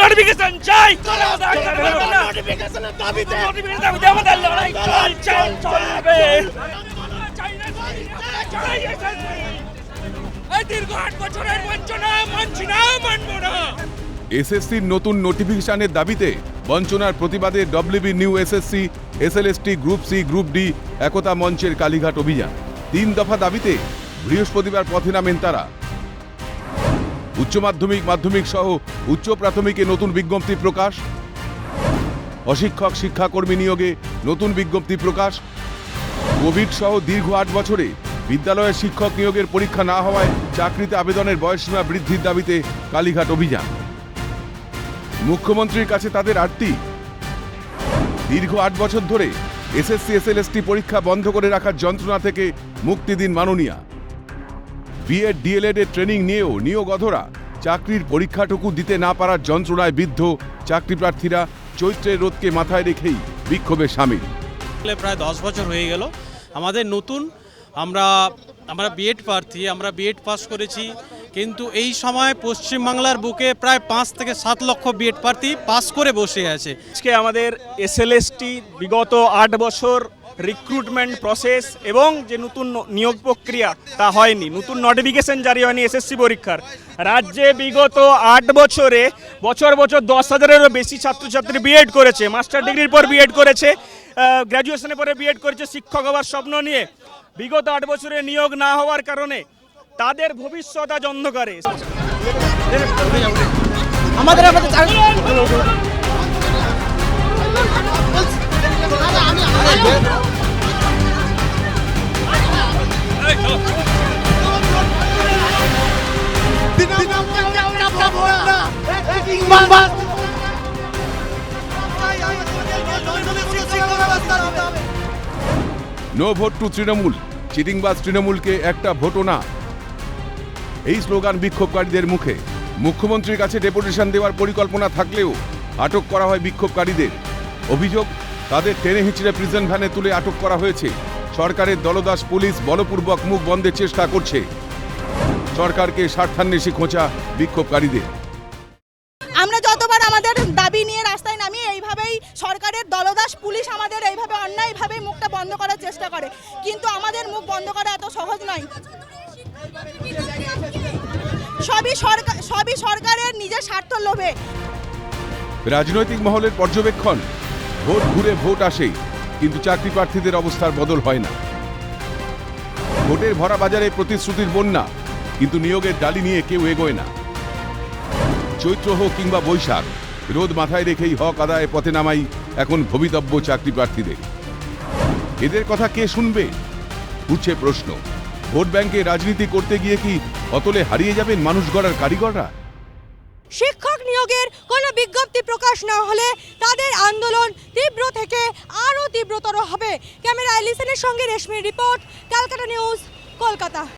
Notification চাই নোটিফিকেশনের দাবিতে আমাদের লড়াই চলছে চলবে এই দীর্ঘ আট বছরের বঞ্চনা মানছি না মানবো না এসএসসির নতুন নোটিফিকেশনের দাবিতে বঞ্চনার প্রতিবাদে WB new SSC SLST group C group D একতা মঞ্চের কালীঘাট অভিযান তিন দফা দাবিতে বৃহস্পতিবার পথে নামেন তারা উচ্চ মাধ্যমিক মাধ্যমিক সহ উচ্চ প্রাথমিকে নতুন বিজ্ঞপ্তি প্রকাশ। অশিক্ষক, শিক্ষাকর্মী নিয়োগে নতুন বিজ্ঞপ্তি প্রকাশ। কোভিড সহ দীর্ঘ আট বছরে বিদ্যালয়ের শিক্ষক নিয়োগের পরীক্ষা না হওয়ায় চাকরিতে আবেদনের বয়সসীমা বৃদ্ধির দাবিতে কালীঘাট অভিযান। মুখ্যমন্ত্রীর কাছে তাদের আটটি। দীর্ঘ আট বছর ধরে এসএসসি, এসএলএসটি পরীক্ষা বন্ধ করে রাখার যন্ত্রণা থেকে মুক্তি দিন মাননীয়া। বিএড ডিএলএড এর ট্রেনিং নিয়েও নিয়োগ অধরা। চাকরির পরীক্ষাটুকু দিতে না পারার যন্ত্রণায় বিদ্ধ চাকরি প্রার্থীরা চৈত্রের রোদকে মাথায় রেখেই বিক্ষোভে সামিল। প্রায় দশ বছর হয়ে গেল। আমাদের নতুন আমরা আমরা বিএড প্রার্থী আমরা বিএড পাস করেছি কিন্তু এই সময় পশ্চিমবাংলার বুকে প্রায় পাঁচ থেকে সাত লক্ষ বিএড প্রার্থী পাস করে বসে আছে। আজকে আমাদের এসএলএসটি বিগত আট বছর রিক্রুটমেন্ট প্রসেস এবং যে নতুন নিয়োগ প্রক্রিয়া তা হয়নি। নতুন নোটিফিকেশন জারি হয়নি এসএসসি পরীক্ষার। রাজ্যে বিগত আট বছরে বছর বছর দশ হাজারেরও বেশি ছাত্রছাত্রী বিএড করেছে। মাস্টার ডিগ্রির পর বিএড করেছে। গ্র্যাজুয়েশনের পরে বিএড করেছে শিক্ষক হওয়ার স্বপ্ন নিয়ে। বিগত আট বছরে নিয়োগ না হওয়ার কারণে তাদের ভবিষ্যৎ আজ অন্ধকারে। আমাদের আমাদের নো ভোট টু তৃণমূল, চিটিংবাজ তৃণমূলকে একটা ভোটও না। এই স্লোগান বিক্ষোভকারীদের মুখে। মুখ্যমন্ত্রীর কাছে ডেপুটেশন দেওয়ার পরিকল্পনা থাকলেও আটক করা হয় বিক্ষোভকারীদের। অভিযোগ, তাদের টেনে হিঁচড়ে প্রিজন ভ্যানে তুলে আটক করা হয়েছে। সরকারের দলদাস পুলিশ বলপূর্বক মুখ বন্ধের চেষ্টা করছে। সরকারকে স্বার্থান্বেষী খোঁচা বিক্ষোভকারীদের। পুলিশ আমাদের এইভাবে অন্যায়ভাবেই মুখটা বন্ধ করার চেষ্টা করে। কিন্তু আমাদের মুখ বন্ধ করা এত সহজ নয়। সবই সরকার সবই সরকারের নিজের স্বার্থ লোভে। রাজনৈতিক মহলের পর্যবেক্ষণ, ভোট ঘুরে ভোট আসে কিন্তু চাকরি প্রার্থীদের অবস্থার বদল হয় না। ভোটের ভরা বাজারে প্রতিশ্রুতির বন্যা, কিন্তু নিয়োগের ডালি নিয়ে কেউ এগোয় না। চৈত্র হোক কিংবা বৈশাখ, রোদ মাথায় রেখেই হক আদায়ে পথে নামাই এখন ভবিতব্য চাকরি প্রার্থীদের এদের কথা কে শুনবে? উঠছে প্রশ্ন। ভোট ব্যাংকে রাজনীতি করতে গিয়ে কি অতলে হারিয়ে যাবেন মানুষ গড়ার কারিগররা? শিক্ষক নিয়োগের কোনো বিজ্ঞপ্তি প্রকাশ না হলে তাদের আন্দোলন তীব্র থেকে আরও তীব্রতর হবে। ক্যামেরা লিসেনের সঙ্গে রেশমির রিপোর্ট, ক্যালকাটা নিউজ, কলকাতা।